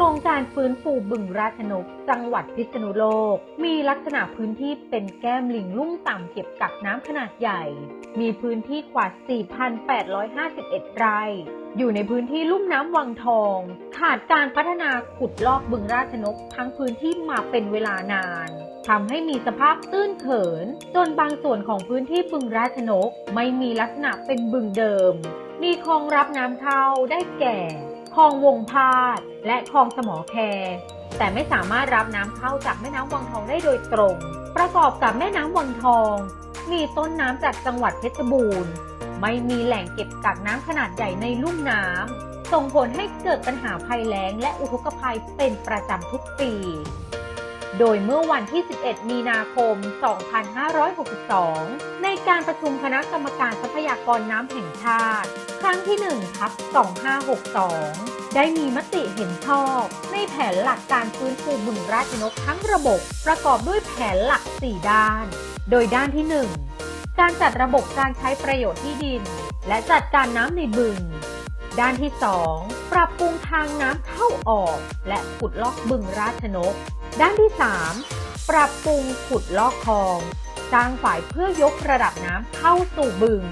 ครงการฟื้นฟูบึงราชนก จังหวัดพิษณุโลก มีลักษณะพื้นที่เป็นแก้มลิงลุ่มต่ำเก็บกักน้ำขนาดใหญ่ มีพื้นที่กว่า 4,851 ไร่ อยู่ในพื้นที่ลุ่มน้ำวังทอง ขาดการพัฒนาขุดลอกบึงราชนก ทั้งพื้นที่มาเป็นเวลานานทำให้มีสภาพตื้นเขิน จนบางส่วนของพื้นที่บึงราชนก ไม่มีลักษณะเป็นบึงเดิม มีคลองรับน้ำเข้าได้แก่ ลองวงพาด และคลองสมอแคแต่ไม่สามารถรับน้ำเข้าจากแม่น้ำวังทองได้โดยตรง ประกอบกับแม่น้ำวังทอง มีต้นน้ำจากจังหวัดเพชรบูรณ์ ไม่มีแหล่งเก็บกักน้ำขนาดใหญ่ในลุ่มน้ำส่งผลให้เกิดปัญหาภัยแล้ง และอุทกภัยเป็นประจำทุกปี โดยเมื่อวันที่ 11 มีนาคม 2562 ในการประชุมคณะกรรมการทรัพยากรน้ำแห่งชาติ ครั้งที่1ทับ2562 ได้มีมติเห็นชอบ ในแผนหลักการฟื้นฟูบึงราชนกทั้งระบบ ประกอบด้วยแผนหลัก 4 ด้าน โดยด้านที่ 1 การจัดระบบการใช้ประโยชน์ที่ดิน และจัดการน้ำในบึง ด้านที่ 2 ปรับปรุงทางน้ำเข้าออก และขุดลอกบึงราชนก ด้านที่ 3 ปรับปรุงขุดลอกคลอง สร้างฝ่ายเพื่อยกระดับน้ำเข้าสู่บึง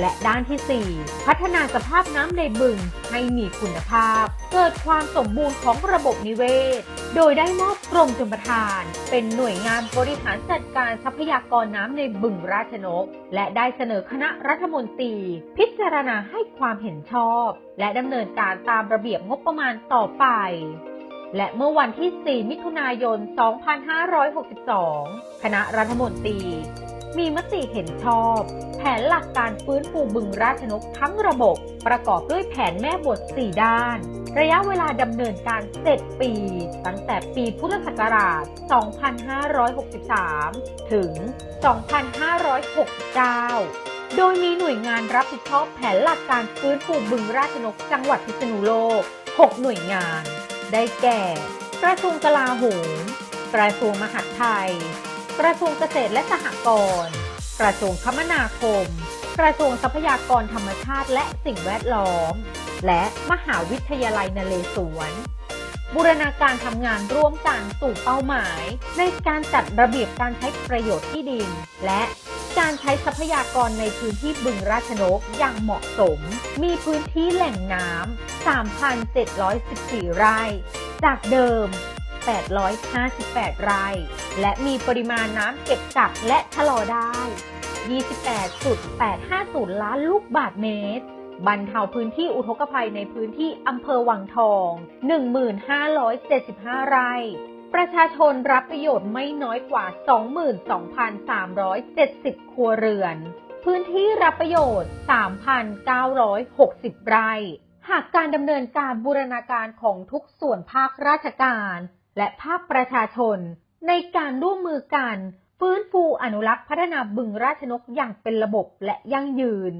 และด้านที่ 4 พัฒนาสภาพน้ำในบึงให้มีคุณภาพ เกิดความสมบูรณ์ของระบบนิเวศ โดยได้มอบกรมชลประทาน เป็นหน่วยงานบริหารจัดการทรัพยากรน้ำในบึงราชนก และได้เสนอคณะรัฐมนตรี พิจารณาให้ความเห็นชอบ และดำเนินการตามระเบียบงบประมาณต่อไป และเมื่อวันที่ 4 มิถุนายน 2562 คณะรัฐมนตรี มีมติเห็นชอบ แผนหลักการฟื้นฟูบึงราชนกทั้งระบบ ประกอบด้วยแผนแม่บท 4 ด้าน ระยะเวลาดำเนินการ 7 ปี ตั้งแต่ปีพุทธศักราช 2563 ถึง 2569โดยมีหน่วยงานรับผิดชอบแผนหลักการฟื้นฟูบึงราชนกจังหวัดพิษณุโลก 6 หน่วยงาน ได้แก่ กระทรวงกลาโหม กระทรวงมหาดไทย กระทรวงเกษตรและสหกรณ์ กระทรวงคมนาคม กระทรวงทรัพยากรธรรมชาติและสิ่งแวดล้อม และมหาวิทยาลัยนเรศวร บูรณาการทำงานร่วมกันสู่เป้าหมาย ในการจัดระเบียบการใช้ประโยชน์ที่ดิน และ การใช้ทรัพยากรในพื้นที่บึงราชนกอย่างเหมาะสม มีพื้นที่แหล่งน้ำ 3,714 ไร่ จากเดิม 858 ไร่ และมีปริมาณน้ำเก็บกักและชะลอได้ 28.850 ล้านลูกบาทเมตร บรรเทาพื้นที่อุทกภัยในพื้นที่อำเภอวังทอง 1,575 ไร่ ประชาชนรับประโยชน์ไม่น้อยกว่า 22,370 ครัวเรือน พื้นที่รับประโยชน์ 3,960 ไร่ หากการดำเนินการบูรณาการของทุกส่วนภาคราชการ และภาคประชาชน ในการร่วมมือกันฟื้นฟูอนุรักษ์พัฒนาบึงราชนกอย่างเป็นระบบและยั่งยืน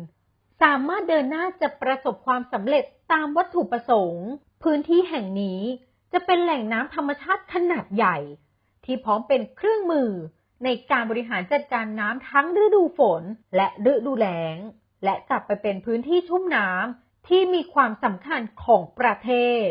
สามารถเดินหน้าจะประสบความสำเร็จตามวัตถุประสงค์ พื้นที่แห่งนี้ จะเป็นแหล่งน้ำธรรมชาติขนาดใหญ่ ที่พร้อมเป็นเครื่องมือในการบริหารจัดการน้ำทั้งฤดูฝนและฤดูแล้ง และกลับไปเป็นพื้นที่ชุ่มน้ำที่มีความสำคัญของประเทศ